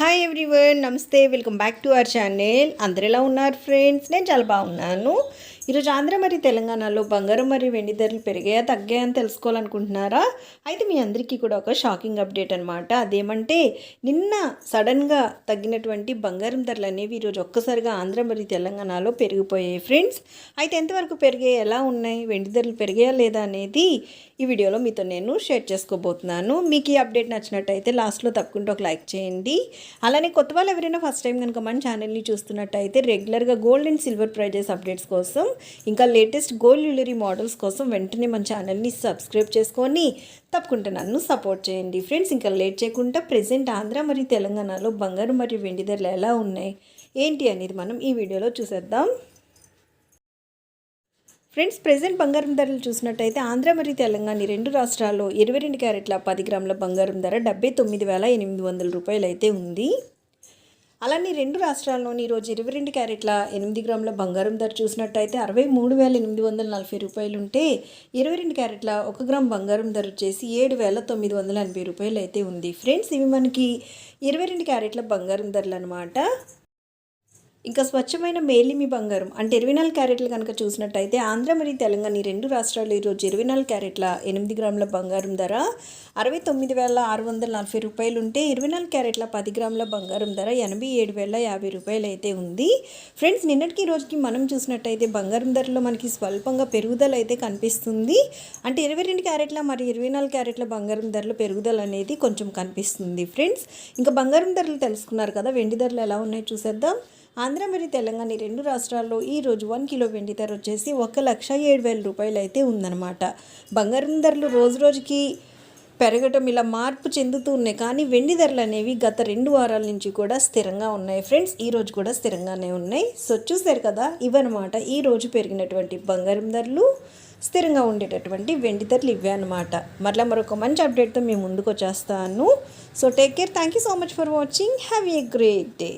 Hi everyone నమస్తే welcome back to our channel అందరు ఎలా ఉన్నారు ఫ్రెండ్స్ నేను చాలా బాగున్నాను. ఈరోజు ఆంధ్ర మరియు తెలంగాణలో బంగారం మరియు వెండి ధరలు పెరిగాయా తగ్గాయా అని తెలుసుకోవాలనుకుంటున్నారా? అయితే మీ అందరికీ కూడా ఒక షాకింగ్ అప్డేట్ అనమాట అదేమంటే నిన్న సడన్గా తగ్గినటువంటి బంగారం ధరలు అనేవి ఈరోజు ఒక్కసారిగా ఆంధ్ర మరియు తెలంగాణలో పెరిగిపోయాయి ఫ్రెండ్స్. అయితే ఎంతవరకు పెరిగాయి ఎలా ఉన్నాయి వెండి ధరలు పెరిగాయా లేదా అనేది ఈ వీడియోలో మీతో నేను షేర్ చేసుకోబోతున్నాను. మీకు ఈ అప్డేట్ నచ్చినట్టయితే లాస్ట్లో తప్పకుండా ఒక లైక్ చేయండి. అలానే కొత్త వాళ్ళు ఎవరైనా ఫస్ట్ టైం కనుక మన ఛానల్ని చూస్తున్నట్టయితే రెగ్యులర్గా gold and silver prices updates కోసం ఇంకా లేటెస్ట్ గోల్డ్ జ్యువెలరీ మోడల్స్ కోసం వెంటనే మన ఛానల్ని సబ్స్క్రైబ్ చేసుకొని తప్పకుండా నన్ను సపోర్ట్ చేయండి. ఫ్రెండ్స్ ఇంకా లేట్ చేయకుండా ప్రజెంట్ ఆంధ్ర మరియు తెలంగాణలో బంగారు మరియు వెండి ధరలు ఎలా ఉన్నాయి? ఏంటి అనేది మనం ఈ వీడియోలో చూసేద్దాం. ఫ్రెండ్స్ ప్రజెంట్ బంగారం ధరలు చూసినట్టయితే ఆంధ్ర మరియు తెలంగాణ రెండు రాష్ట్రాల్లో ఇరవై రెండు క్యారెట్ల పది గ్రాముల బంగారం ధర డెబ్బై తొమ్మిది వేల ఎనిమిది వందల రూపాయలు అయితే ఉంది. అలానే రెండు రాష్ట్రాల్లోని ఈరోజు ఇరవై రెండు క్యారెట్ల ఎనిమిది గ్రాముల బంగారం ధర చూసినట్టయితే అరవై మూడు వేల ఎనిమిది వందల నలభై రూపాయలు ఉంటే ఇరవై రెండు క్యారెట్ల ఒక గ్రామ్ బంగారం ధర వచ్చేసి ఏడు వేల తొమ్మిది వందల ఎనభై రూపాయలు అయితే ఉంది. ఫ్రెండ్స్ ఇవి మనకి ఇరవై రెండు క్యారెట్ల బంగారం ధరలు అనమాట ఇంకా స్వచ్ఛమైన మేలిమి బంగారం. అంటే ఇరవై నాలుగు క్యారెట్లు కనుక చూసినట్టయితే ఆంధ్ర మరియు తెలంగాణ ఈ రెండు రాష్ట్రాలు ఈరోజు ఇరవై నాలుగు క్యారెట్ల ఎనిమిది గ్రాముల బంగారం ధర అరవై తొమ్మిది వేల ఆరు వందల నలభై రూపాయలు ఉంటే ఇరవై నాలుగు క్యారెట్ల పది గ్రాముల బంగారం ధర ఎనభై ఏడు వేల యాభై రూపాయలు అయితే ఉంది. ఫ్రెండ్స్ నిన్నటికి రోజుకి మనం చూసినట్టయితే బంగారం ధరలో మనకి స్వల్పంగా పెరుగుదల అయితే కనిపిస్తుంది. అంటే ఇరవై రెండు క్యారెట్ల మరి ఇరవై నాలుగు క్యారెట్ల బంగారం ధరలు పెరుగుదల అనేది కొంచెం కనిపిస్తుంది. ఫ్రెండ్స్ ఇంకా బంగారం ధరలు తెలుసుకున్నారు కదా వెండి ధరలు ఎలా ఉన్నాయో చూసేద్దాం. ఆంధ్ర మరియు తెలంగాణ రెండు రాష్ట్రాల్లో ఈ రోజు వన్ కిలో వెండి ధర వచ్చేసి ఒక లక్ష ఏడు వేల రూపాయలు అయితే ఉందన్నమాట. బంగారం ధరలు రోజు రోజుకి పెరగటం ఇలా మార్పు చెందుతూ ఉన్నాయి. కానీ వెండి ధరలు అనేవి గత రెండు వారాల నుంచి కూడా స్థిరంగా ఉన్నాయి. ఫ్రెండ్స్ ఈ రోజు కూడా స్థిరంగానే ఉన్నాయి. సో చూసారు కదా ఇవన్నమాట. ఈ రోజు పెరిగినటువంటి బంగారం ధరలు స్థిరంగా ఉండేటటువంటి వెండి ధరలు ఇవే అనమాట మరలా మరొక మంచి అప్డేట్తో మేము ముందుకు వచ్చేస్తాను. So take care thank you so much for watching have a great day